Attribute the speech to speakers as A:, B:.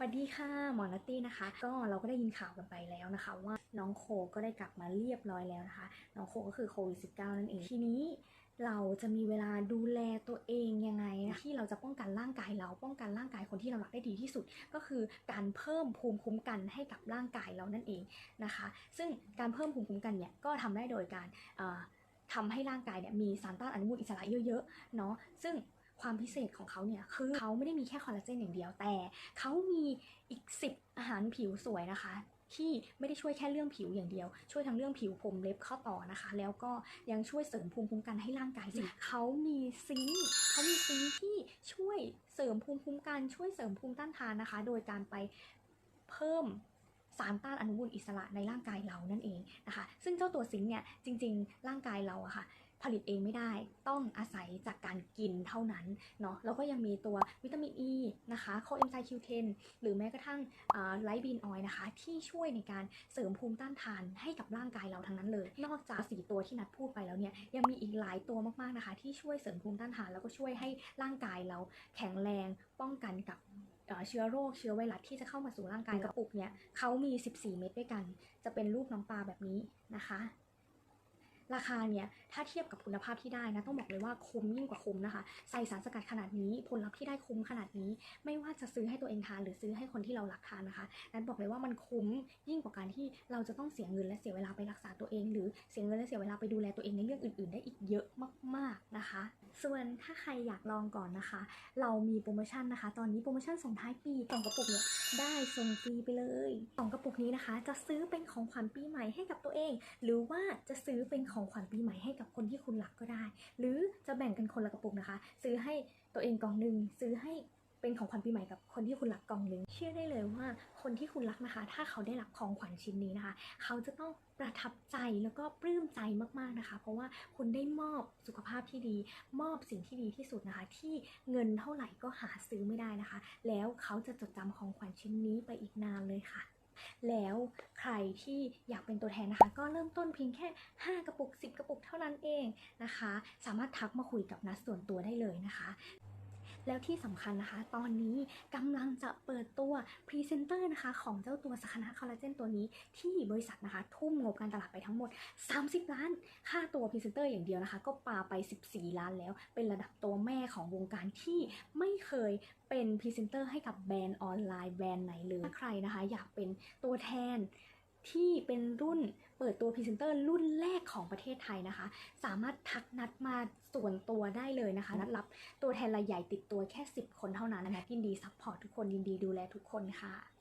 A: สวัสดีค่ะหมอนัตตี้นะคะ ก็เราก็ได้ยินข่าวกันไปแล้วนะคะ ว่าน้องโคก็ได้กลับมาเรียบร้อยแล้วนะคะ น้องโคก็คือโควิด -19 นั่นเองทีนี้เราจะมีเวลาดูแลตัวเองยังไงนะที่เราจะป้องกันร่างกายเราป้องกันร่างกายคนที่เรารักได้ดีที่สุด ก็คือการเพิ่มภูมิคุ้มกันให้กับร่างกายเรานั่นเองนะคะ ซึ่งการเพิ่มภูมิคุ้มกันเนี่ยก็ทำได้โดยการเอ่อทำให้ร่างกายเนี่ยมีสารต้านอนุมูลอิสระเยอะๆเนาะซึ่ง ความพิเศษของเขาเนี่ยคือเขาไม่ได้มีแค่คอลลาเจนอย่างเดียวแต่เขามีอีก 10 อาหารผิวสวยนะคะที่ไม่ได้ช่วยแค่เรื่องผิวอย่างเดียว ช่วยทั้งเรื่องผิวผมเล็บข้อต่อนะคะ แล้วก็ยังช่วยเสริมภูมิคุ้มกันให้ร่างกายสิเขามีซิงค์เขามีซิงค์ที่ช่วยเสริมภูมิคุ้มกันช่วยเสริมภูมิต้านทานนะคะ โดยการไปเพิ่มสารต้านอนุมูลอิสระในร่างกายเรานั่นเองนะคะ ซึ่งเจ้าตัวซิงค์เนี่ยจริง ๆ ร่างกายเราอะค่ะ ผลิตเองไม่ได้ต้องอาศัยจากการกินเท่านั้นเนาะแล้วก็ยังมีตัววิตามินอ e ีนะคะโคเอนไซม์คิวเทนหรือแม้กระทั่งไลบีนออยนะคะ ที่ช่วยในการเสริมภูมิต้านทานให้กับร่างกายเราทั้งนั้นเลย นอกจากสี่ตัวที่นัดพูดไปแล้วเนี่ยยังมีอีกหลายตัวมากๆนะคะ ที่ช่วยเสริมภูมิต้านทานแล้วก็ช่วยให้ร่างกายเราแข็งแรงป้องกันกับเอ่อเชื้อโรคเชื้อไวรัสที่จะเข้ามาสู่ร่างกายกระปุกเนี่ยเขามี 14 เม็ดด้วยกัน จะเป็นรูปน้องปลาแบบนี้นะคะ ราคาเนี่ยถ้าเทียบกับคุณภาพที่ได้นะต้องบอกเลยว่าคุ้มยิ่งกว่าคุ้มนะคะ ใส่สารสกัดขนาดนี้ผลลัพธ์ที่ได้คุ้มขนาดนี้ ไม่ว่าจะซื้อให้ตัวเองทานหรือซื้อให้คนที่เรารักทานนะคะ นั้นบอกเลยว่ามันคุ้มยิ่งกว่าการที่เราจะต้องเสียเงินและเสียเวลาไปรักษาตัวเอง หรือเสียเงินและเสียเวลาไปดูแลตัวเองในเรื่องอื่น ๆ ได้อีกเยอะมาก ๆนะคะ ส่วนถ้าใครอยากลองก่อนนะคะ เรามีโปรโมชั่นนะคะ ตอนนี้โปรโมชั่นส่งท้ายปีสองกระปุกเนี่ยได้ส่งฟรีไปเลยสองกระปุกนี้นะคะ จะซื้อเป็นของขวัญปีใหม่ให้กับตัวเอง หรือว่าจะซื้อเป็นของของขวัญปีใหม่ให้กับคนที่คุณรักก็ได้ หรือจะแบ่งกันคนละกระปุกนะคะ ซื้อให้ตัวเองกล่องหนึ่งซื้อให้เป็นของขวัญปีใหม่กับคนที่คุณรักกล่องหนึ่งเชื่อได้เลยว่าคนที่คุณรักนะคะ ถ้าเขาได้รับของขวัญชิ้นนี้นะคะ เขาจะต้องประทับใจแล้วก็ปลื้มใจมากๆนะคะ เพราะว่าคุณได้มอบสุขภาพที่ดี มอบสิ่งที่ดีที่สุดนะคะ ที่เงินเท่าไหร่ก็หาซื้อไม่ได้นะคะ แล้วเขาจะจดจำของขวัญชิ้นนี้ไปอีกนานเลยค่ะ แล้วใครที่อยากเป็นตัวแทนนะคะ ก็เริ่มต้นเพียงแค่ 5 กระปุก 10 กระปุกเท่านั้นเองนะคะ สามารถทักมาคุยกับนัดส่วนตัวได้เลยนะคะ แล้วที่สำคัญนะคะ ตอนนี้กำลังจะเปิดตัวพรีเซนเตอร์นะคะ ของเจ้าตัวสคานะคอลลาเจนตัวนี้ ที่บริษัทนะคะ ทุ่มงบการตลาดไปทั้งหมด 30 ล้าน ค่าตัวพรีเซนเตอร์อย่างเดียวนะคะ ก็ปาไป 14 ล้านแล้ว เป็นระดับตัวแม่ของวงการที่ไม่เคยเป็นพรีเซนเตอร์ให้กับแบรนด์ออนไลน์แบรนด์ไหนเลยถ้าใครนะคะ อยากเป็นตัวแทน ที่เป็นรุ่นเปิดตัวพรีเซนเตอร์รุ่นแรกของประเทศไทยนะคะ สามารถทักนัดมาส่วนตัวได้เลยนะคะ นัดรับตัวแทนรายใหญ่ติดตัวแค่ 10 คนเท่านั้นนะคะยินดีซัพพอร์ตทุกคนยินดีดูแลทุกคนค่ะ